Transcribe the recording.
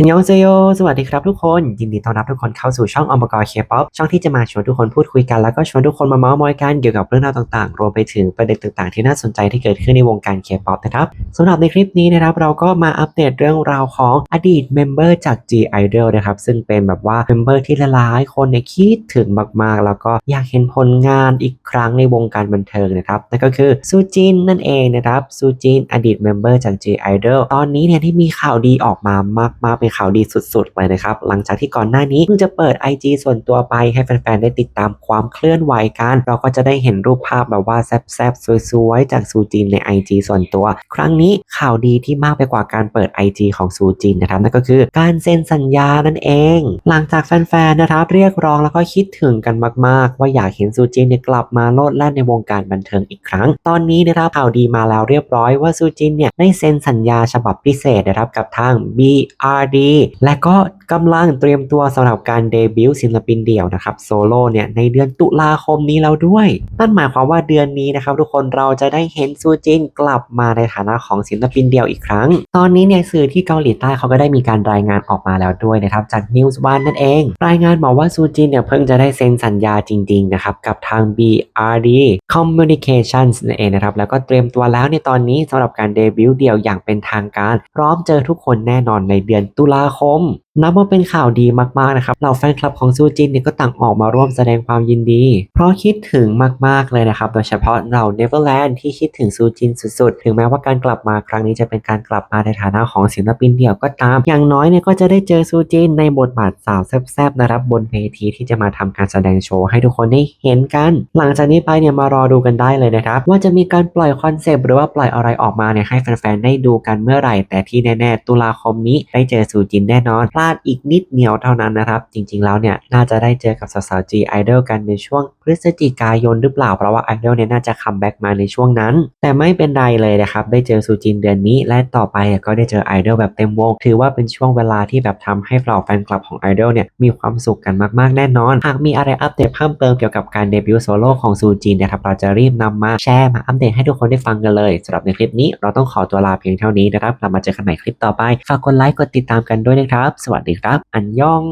อันยองเซโย สวัสดีครับทุกคน ยินดีต้อนรับทุกคนเข้าสู่ช่องอมกรเคป๊อปช่องที่จะมาชวนทุกคนพูดคุยกัน แล้วก็ชวนทุกคนมาเมาส์มอยกันเกี่ยวกับเรื่องราวต่างๆ รวมไปถึงประเด็นต่างๆ ที่น่าสนใจที่เกิดขึ้นในวงการเคป๊อปนะครับสำหรับในคลิปนี้นะครับเราก็มาอัปเดตเรื่องราวของอดีตเมมเบอร์จาก G Idol นะครับซึ่งเป็นแบบว่าเมมเบอร์ที่หลายๆคนเนี่ยคิดถึงมากๆ แล้วก็อยากเห็นผลงานอีกครั้งในวงการบันเทิงนะครับนั่นก็คือซูจินนั่นเองนะครับซูจินอดีตเมมเบอร์จาก G Idol ตอนนี้เนี่ยที่มีข่าวดีออกมามากๆเป็นข่าวดีสุดๆเลยนะครับ หลังจากที่ก่อนหน้านี้เพิ่งจะเปิด IG ส่วนตัวไปให้แฟนๆ ได้ติดตามความเคลื่อนไหวกัน เราก็จะได้เห็นรูปภาพแบบว่าแซ่บๆ สวยๆ จากซูจินใน IG ส่วนตัว ครั้งนี้ข่าวดีที่มากไปกว่าการเปิด IG ของซูจินนะครับนั่นก็คือการเซ็นสัญญานั่นเอง หลังจากแฟนๆ นะครับ เรียกร้องแล้วก็คิดถึงกันมากๆ ว่าอยากเห็นซูจินเนี่ยกลับมาโลดแล่นในวงการบันเทิงอีกครั้ง ตอนนี้นะครับข่าวดีมาแล้วเรียบร้อยว่าซูจินเนี่ยได้เซ็นสัญญาฉบับพิเศษนะครับกับทาง BRD และก็ กำลังเตรียมตัวสำหรับการเดบิวต์ศิลปินเดี่ยวนะครับโซโล่เนี่ยในเดือนตุลาคมนี้แล้วด้วย นั่นหมายความว่าเดือนนี้นะครับทุกคนเราจะได้เห็นซูจินกลับมาในฐานะของศิลปินเดี่ยวอีกครั้ง ตอนนี้เนี่ยสื่อที่เกาหลีใต้เขาก็ได้มีการรายงานออกมาแล้วด้วยนะครับจาก News One นั่นเอง รายงานบอกว่าซูจินเนี่ยเพิ่งจะได้เซ็นสัญญาจริงๆนะครับกับทาง BRD Communications นั่นเองนะครับแล้วก็เตรียมตัวแล้วในตอนนี้สำหรับการเดบิวต์เดี่ยวอย่างเป็นทางการ พร้อมเจอทุกคนแน่นอนในเดือนตุลาคมนับว่าเป็นข่าวดีมากๆนะครับเหล่าแฟนคลับของซูจินเนี่ยก็ต่างออกมาร่วมแสดงความยินดี เพราะคิดถึงมากๆเลยนะครับ โดยเฉพาะเหล่า Neverland ที่คิดถึงซูจินสุดๆ ถึงแม้ว่าการกลับมาครั้งนี้จะเป็นการกลับมาในฐานะของศิลปินเดี่ยวก็ตาม อย่างน้อยเนี่ยก็จะได้เจอซูจินในบทบาทสาวแซ่บๆนะครับบนเวทีที่จะมาทำการแสดงโชว์ให้ทุกคนได้เห็นกัน หลังจากนี้ไปเนี่ยมารอดูกันได้เลยนะครับ ว่าจะมีการปล่อยคอนเซปต์หรือว่าปล่อยอะไรออกมาเนี่ยให้แฟนๆได้ดูกันเมื่อไหร่ แต่ที่แน่ ๆ ตุลาคมนี้ได้เจอซูจินแน่นอนพลาดอีอีกนิดเดียวเท่านั้นนะครับ จริงๆแล้วเนี่ยน่าจะได้เจอกับสาวๆ G Idol กันในช่วงพฤศจิกายนหรือเปล่า เพราะว่า Idol เนี่ยน่าจะคัมแบ็กมาในช่วงนั้น แต่ไม่เป็นไรเลยนะครับ ได้เจอซูจินเดือนนี้ และต่อไปก็ได้เจอ Idol แบบเต็มวง ถือว่าเป็นช่วงเวลาที่แบบทำให้เราแฟนคลับของ Idol เนี่ยมีความสุขกันมากๆแน่นอน หากมีอะไรอัปเดตเพิ่มเติมเกี่ยวกับการเดบิวต์โซโล่ของซูจินนะครับเราจะรีบนำมาแชร์มาอัปเดตให้ทุกคนได้ฟังกันเลยสำหรับในคลิปนี้เราต้องขอตัวลาเพียงเท่านี้นะครับเรามาเจอกันใหม่คลิปต่อไปฝากกดไลค์กดติดตามกันด้วยนะครับ สวัสดีครับอันยอง